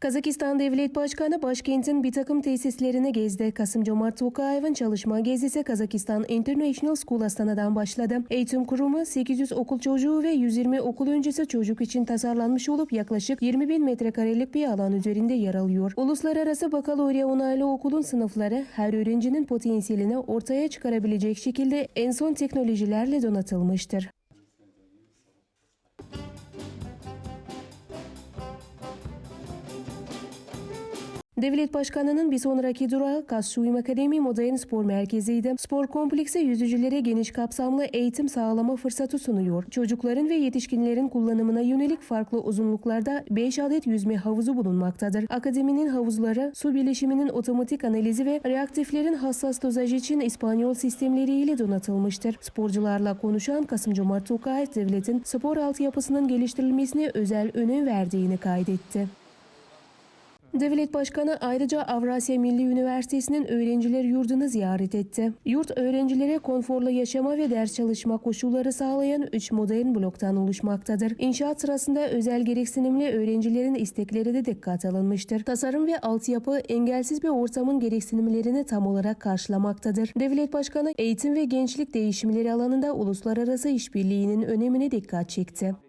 Kazakistan Devlet Başkanı başkentin bir takım tesislerini gezdi. Kasım Cömert Tokayev'in çalışma gezisi Kazakistan International School Astana'dan başladı. Eğitim kurumu 800 okul çocuğu ve 120 okul öncesi çocuk için tasarlanmış olup yaklaşık 20 bin metrekarelik bir alan üzerinde yer alıyor. Uluslararası bakalorya onaylı okulun sınıfları her öğrencinin potansiyelini ortaya çıkarabilecek şekilde en son teknolojilerle donatılmıştır. Devlet Başkanı'nın bir sonraki durağı Kassuyum Akademi Modern Spor Merkezi'ydi. Spor kompleksi yüzücülere geniş kapsamlı eğitim sağlama fırsatı sunuyor. Çocukların ve yetişkinlerin kullanımına yönelik farklı uzunluklarda 5 adet yüzme havuzu bulunmaktadır. Akademinin havuzları su bileşiminin otomatik analizi ve reaktiflerin hassas dozaj için İspanyol sistemleriyle donatılmıştır. Sporcularla konuşan Kasım Cömert Tokayev devletin spor altyapısının geliştirilmesine özel önem verdiğini kaydetti. Devlet Başkanı ayrıca Avrasya Milli Üniversitesi'nin öğrenciler yurdunu ziyaret etti. Yurt öğrencilere konforlu yaşama ve ders çalışma koşulları sağlayan 3 modern bloktan oluşmaktadır. İnşaat sırasında özel gereksinimli öğrencilerin istekleri de dikkat alınmıştır. Tasarım ve altyapı engelsiz bir ortamın gereksinimlerini tam olarak karşılamaktadır. Devlet Başkanı eğitim ve gençlik değişimleri alanında uluslararası işbirliğinin önemine dikkat çekti.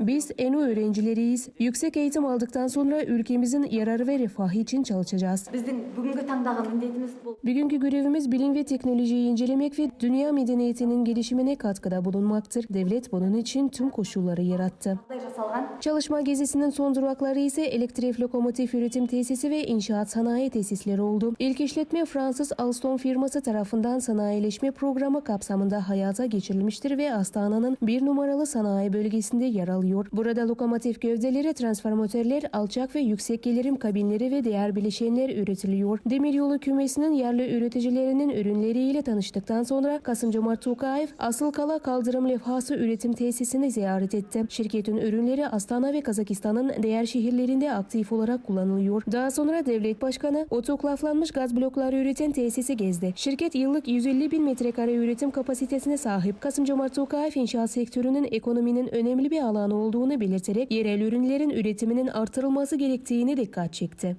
Biz ENO öğrencileriyiz. Yüksek eğitim aldıktan sonra ülkemizin yararı ve refahı için çalışacağız. Bizim bugünkü tandağı mendetimiz bu. Bugünkü görevimiz bilim ve teknolojiyi incelemek ve dünya medeniyetinin gelişimine katkıda bulunmaktır. Devlet bunun için tüm koşulları yarattı жағдай жасалған Çalışma gezisinin son durakları ise elektrik lokomotif üretim tesisi ve inşaat sanayi tesisleri oldu. İlk işletme Fransız Alstom firması tarafından sanayileşme programı kapsamında hayata geçirilmiştir ve Astana'nın bir numaralı sanayi bölgesinde yer alıyor. Burada lokomotif gövdeleri, transformatörler, alçak ve yüksek gelirim kabinleri ve diğer bileşenler üretiliyor. Demiryolu kümesinin yerli üreticilerinin ürünleriyle tanıştıktan sonra Kasım Cömert Tokayev asıl kala kaldırım levhası üretim tesisini ziyaret etti. Şirketin ürünleri Astana ve Kazakistan'ın diğer şehirlerinde aktif olarak kullanılıyor. Daha sonra devlet başkanı otoklaflanmış gaz blokları üreten tesisi gezdi. Şirket yıllık 150 bin metrekare üretim kapasitesine sahip. Kasım Cömert Tokayev inşaat sektörünün ekonominin önemli bir alanı olduğunu belirterek yerel ürünlerin üretiminin artırılması gerektiğini dikkat çekti.